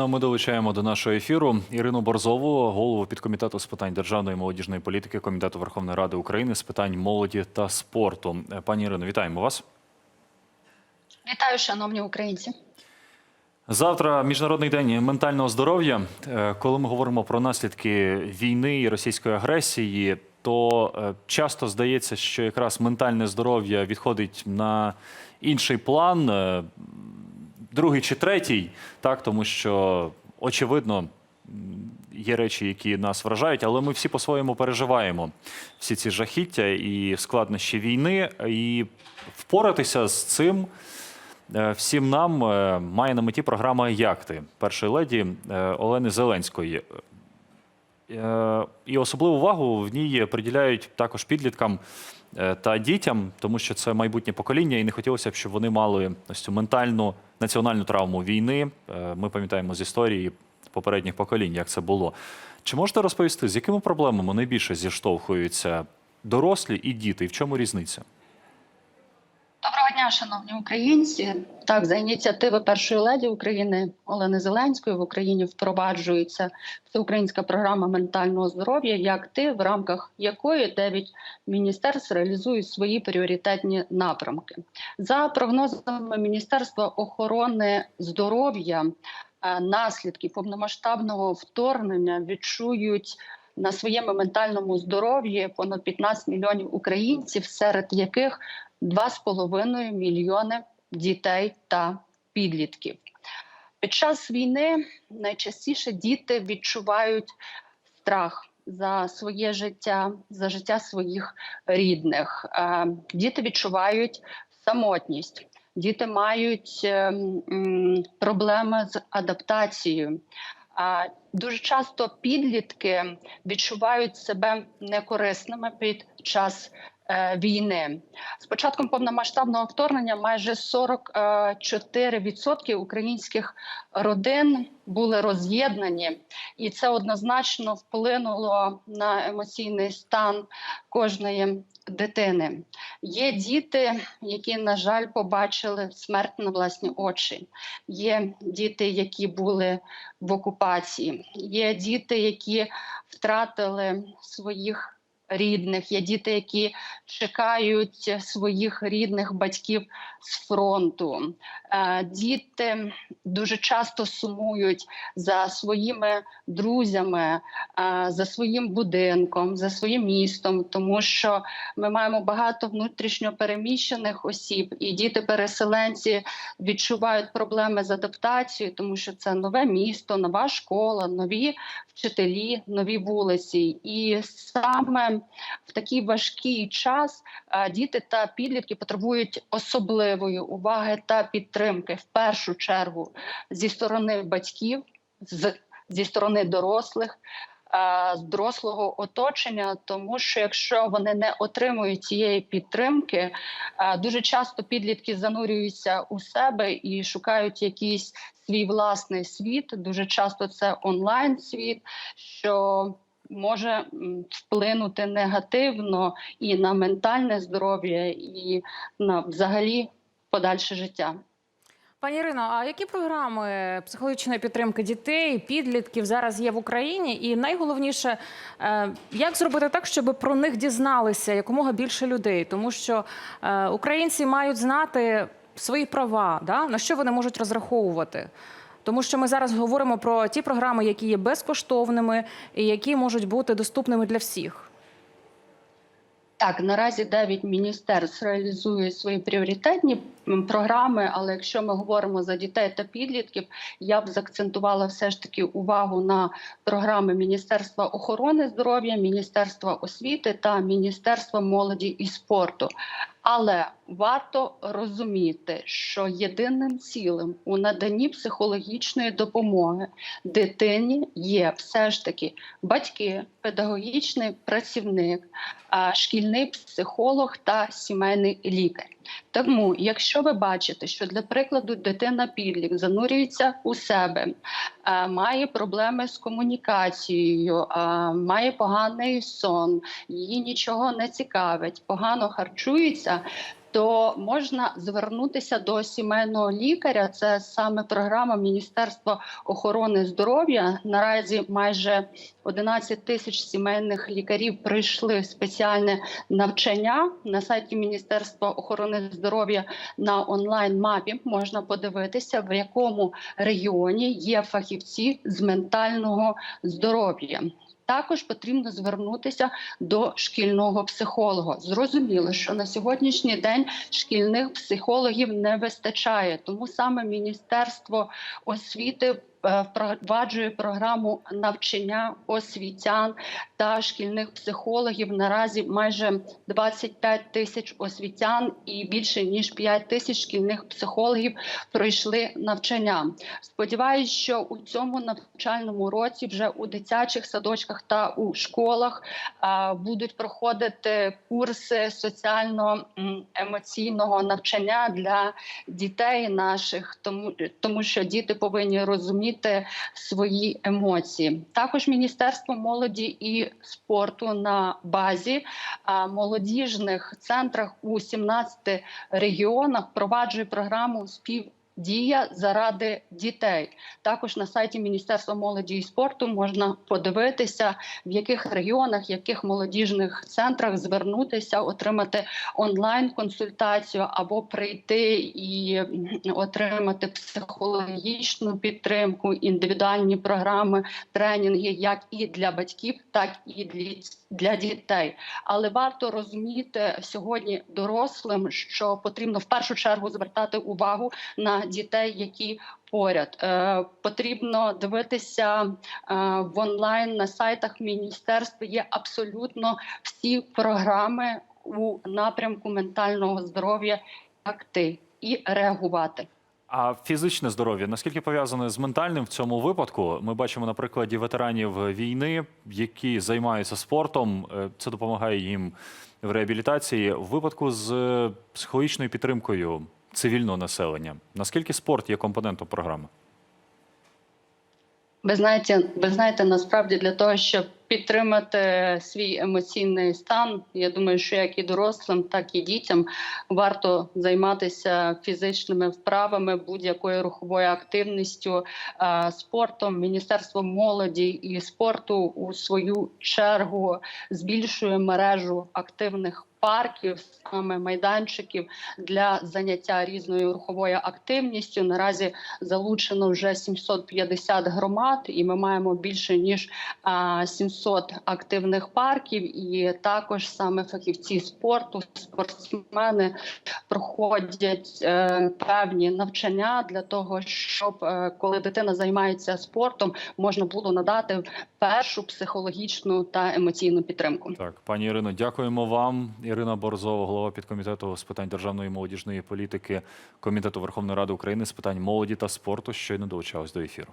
Ну, Ми долучаємо до нашого ефіру Ірину Борзову, голову підкомітету з питань державної молодіжної політики Комітету Верховної Ради України з питань молоді та спорту. Пані Ірино, вітаємо вас. Вітаю, шановні українці. Завтра міжнародний день ментального здоров'я. Е, Коли ми говоримо про наслідки війни і російської агресії, то е, часто здається, що якраз ментальне здоров'я відходить на інший план, е, другий чи третій, так тому що очевидно. Є речі, які нас вражають, але ми всі по-своєму переживаємо всі ці жахіття і складнощі війни. І впоратися з цим Е, всім нам е, має на меті програма Як ти першої леді е, Олени Зеленської. І особливу увагу в ній приділяють також підліткам та дітям, тому що це майбутнє покоління, і не хотілося б, щоб вони мали ось цю ментальну національну травму війни. Е, Ми пам'ятаємо з історії попередніх поколінь, як це було. Чи можете розповісти, з якими проблемами найбільше зіштовхуються дорослі і діти, і в чому різниця? Дня, шановні українці. Так, за ініціативи першої леді України Олени Зеленської в Україні впроваджується всеукраїнська програма ментального здоров'я, як ти, в рамках якої дев'ять міністерств реалізують свої пріоритетні напрямки. За прогнозами Міністерства охорони здоров'я, е, наслідки повномасштабного вторгнення відчують. На своєму ментальному здоров'ї понад 15 мільйонів українців, серед яких 2,5 мільйони дітей та підлітків. Під час війни найчастіше діти відчувають страх за своє життя, за життя своїх рідних. Е, Діти відчувають самотність. Діти мають е, проблеми з адаптацією. Дуже часто підлітки відчувають себе некорисними під час війни. З початком повномасштабного вторгнення майже 44% українських родин були роз'єднані, і це однозначно вплинуло на емоційний стан кожної дитини. Є діти, які, на жаль, побачили смерть на власні очі. Є діти, які були в окупації. Є діти, які втратили своїх рідних. Є діти, які чекають своїх рідних батьків з фронту. Е, Діти дуже часто сумують за своїми друзями, е, за своїм будинком, за своїм містом, тому що ми маємо багато внутрішньо переміщених осіб, і діти-переселенці відчувають проблеми з адаптацією, тому що це нове місто, нова школа, нові вчителі, нові вулиці. І саме в такий важкий час діти та підлітки потребують особливої уваги та підтримки в першу чергу зі сторони батьків, з, зі сторони дорослих. З дорослого оточення, тому що якщо вони не отримують цієї підтримки, дуже часто підлітки занурюються у себе і шукають якийсь свій власний світ. Дуже часто це онлайн світ, що може вплинути негативно і на ментальне здоров'я, і на взагалі подальше життя. Пані Ірино, а які програми психологічної підтримки дітей, підлітків зараз є в Україні? І найголовніше, е, як зробити так, щоб про них дізналися якомога більше людей? Тому що е, українці мають знати свої права, да? на що вони можуть розраховувати. Тому що ми зараз говоримо про ті програми, які є безкоштовними і які можуть бути доступними для всіх. Так, наразі 9 міністерств реалізують свої пріоритетні програми. Але якщо ми говоримо за дітей та підлітків, я б заакцентувала все ж таки увагу на програми Міністерства охорони здоров'я, Міністерства освіти та Міністерства молоді і спорту. Але варто розуміти, що єдиним цілим у наданні психологічної допомоги дитині є все ж таки батьки, педагогічний працівник, шкільний психолог та сімейний лікар. Тому, якщо ви бачите, що для прикладу дитина підлік занурюється у себе, е, має проблеми з комунікацією, е, має поганий сон, її нічого не цікавить, погано харчується. То можна звернутися до сімейного лікаря. Це саме програма Міністерства охорони здоров'я. Наразі майже 11 тисяч сімейних лікарів пройшли спеціальне навчання на сайті Міністерства охорони здоров'я на онлайн мапі. Можна подивитися, в якому регіоні є фахівці з ментального здоров'я. Також потрібно звернутися до шкільного психолога. Зрозуміло, що на сьогоднішній день шкільних психологів не вистачає, тому саме Міністерство освіти впроваджує програму навчання освітян та шкільних психологів. Наразі майже 25 тисяч освітян і більше ніж 5 тисяч шкільних психологів пройшли навчання. Сподіваюсь, що у цьому навчальному році вже у дитячих садочках та у школах будуть проходити курси соціально-емоційного навчання для дітей наших, тому, тому що діти повинні розуміти свої емоції. Також Міністерство молоді і спорту на базі молодіжних центрах у 17 регіонах впроваджує програму спів. Дія заради дітей. Також на сайті Міністерства молоді і спорту можна подивитися, в яких регіонах, яких молодіжних центрах звернутися, отримати онлайн консультацію або прийти і отримати психологічну підтримку, індивідуальні програми, тренінги, як і для батьків, так і для дітей. Але варто розуміти сьогодні дорослим, що потрібно в першу чергу звертати увагу на дітей, які поряд. Е, потрібно дивитися е, в онлайн на сайтах міністерства. Є абсолютно всі програми у напрямку ментального здоров'я, як ти, і реагувати. А фізичне здоров'я наскільки пов'язане з ментальним в цьому випадку? Ми бачимо на прикладі ветеранів війни, які займаються спортом. е, Це допомагає їм в реабілітації. В випадку з е, психологічною підтримкою цивільного населення. Наскільки спорт є компонентом програми? Ви знаєте, ви знаєте, насправді для того, щоб підтримати свій емоційний стан, я думаю, що як і дорослим, так і дітям варто займатися фізичними вправами, будь-якою руховою активністю, спортом. Міністерство молоді і спорту у свою чергу збільшує мережу активних. Парків, саме майданчиків для заняття різною руховою активністю. Наразі залучено вже 750 громад, і ми маємо більше ніж а, 700 активних парків. І також саме фахівці спорту, спортсмени проходять е, певні навчання для того, щоб е, коли дитина займається спортом, можна було надати першу психологічну та емоційну підтримку. Так, пані Ірино, дякуємо вам. Ірина Борзова, голова підкомітету з питань державної молодіжної політики Комітету Верховної Ради України з питань молоді та спорту, щойно долучалась до ефіру.